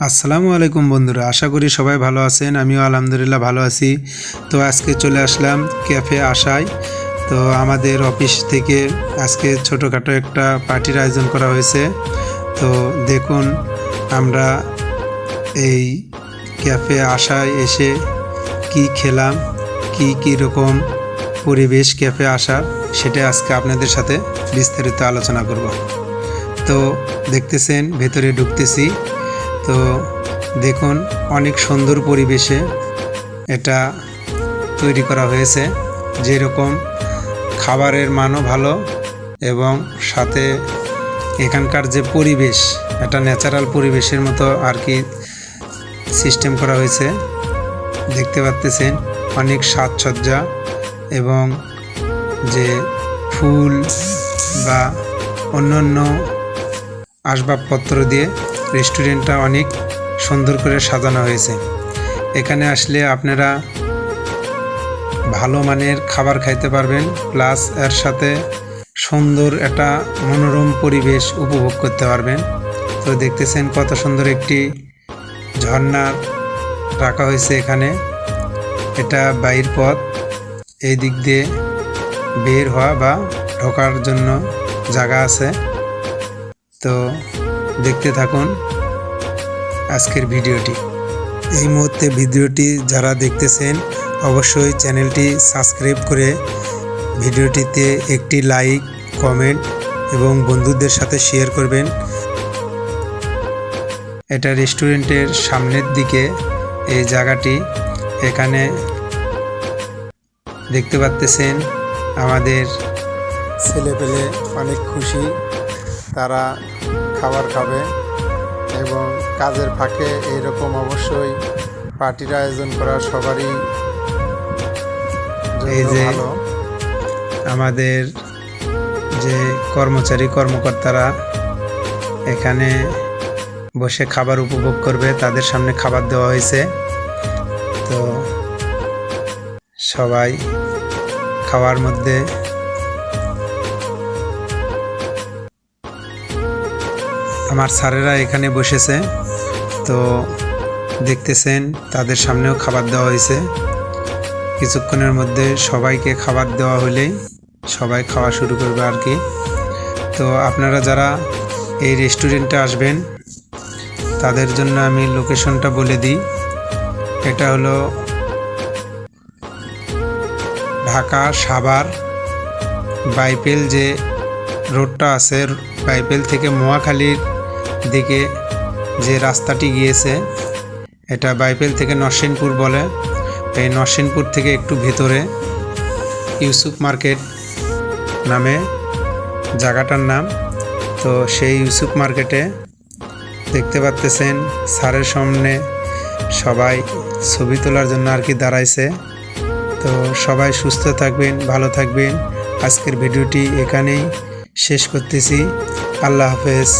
আসসালামু আলাইকুম বন্ধুরা, আশা করি সবাই ভালো আছেন, আমিও আলহামদুলিল্লাহ ভালো আছি। তো আজকে চলে আসলাম ক্যাফে আশায়। তো আমাদের অফিস থেকে আজকে ছোটোখাটো একটা পার্টির আয়োজন করা হয়েছে। তো দেখুন, আমরা এই ক্যাফে আশায় এসে কি খেলাম, কি, কী রকম পরিবেশ ক্যাফে আসার সেটা আজকে আপনাদের সাথে বিস্তারিত আলোচনা করব। তো দেখতেছেন, ভেতরে ঢুকতেছি। তো দেখুন, অনেক সুন্দর পরিবেশে এটা তৈরি করা হয়েছে। যেরকম খাবারের মানও ভালো এবং সাথে এখানকার যে পরিবেশ, একটা ন্যাচারাল পরিবেশের মতো আর কি সিস্টেম করা হয়েছে। দেখতে পাচ্তেছেন, অনেক সাজসজ্জা এবং যে ফুল বা অন্যান্য আসবাবপত্র দিয়ে রেস্টুরেন্টটা অনেক সুন্দর করে সাজানো হয়েছে। এখানে আসলে আপনারা ভালো মানের খাবার খাইতে পারবেন, প্লাস এর সাথে সুন্দর একটা মনোরম পরিবেশ উপভোগ করতে পারবেন। তো দেখতেছেন কত সুন্দর একটি ঝর্ণা রাখা হয়েছে এখানে। এটা বাইর পথ, এই দিক দিয়ে বের হওয়া বা ঢোকার জন্য জায়গা আছে। তো দেখতে থাকুন আজকের ভিডিওটি। এই মুহূর্তে ভিডিওটি যারা দেখতেছেন, অবশ্যই চ্যানেলটি সাবস্ক্রাইব করে ভিডিওটিতে একটি লাইক, কমেন্ট এবং বন্ধুদের সাথে শেয়ার করবেন। এটা রেস্টুরেন্টের সামনের দিকে এই জায়গাটি। এখানে দেখতে পাচ্তেছেন আমাদের ছেলেপেলে অনেক খুশি। তারা খাবার খাবে এবং কাজের ফাঁকে এরকম অবশ্যই পার্টির আয়োজন করা সবারই এই যে আমাদের যে কর্মচারী কর্মকর্তারা এখানে বসে খাবার উপভোগ করবে তাদের সামনে খাবার দেওয়া হয়েছে। তো সবাই খাওয়ার মধ্যে আমার স্যারেরা এখানে বসেছে। তো দেখতেছেন, তাদের সামনেও খাবার দেওয়া হয়েছে। কিছুক্ষণের মধ্যে সবাইকে খাবার দেওয়া হলেই সবাই খাওয়া শুরু করবে আর কি। তো আপনারা যারা এই রেস্টুরেন্টে আসবেন, তাদের জন্য আমি লোকেশনটা বলে দিই। এটা হলো ঢাকা সাভার বাইপেল যে রোডটা আছে, বাইপেল থেকে মোয়াখালীর দিকে যে রাস্তাটি গিয়েছে, এটা বাইপেল থেকে নরসিংপুর বলে। এই নরসিংপুর থেকে একটু ভেতরে ইউসুফ মার্কেট নামে জায়গাটার নাম। তো সেই ইউসুফ মার্কেটে দেখতে পাচ্তেছেন, স্যারের সামনে সবাই ছবি তোলার জন্য আর কি দাঁড়াইছে। তো সবাই সুস্থ থাকবেন, ভালো থাকবেন। আজকের ভিডিওটি এখানেই শেষ করতেছি। আল্লাহ হাফেজ।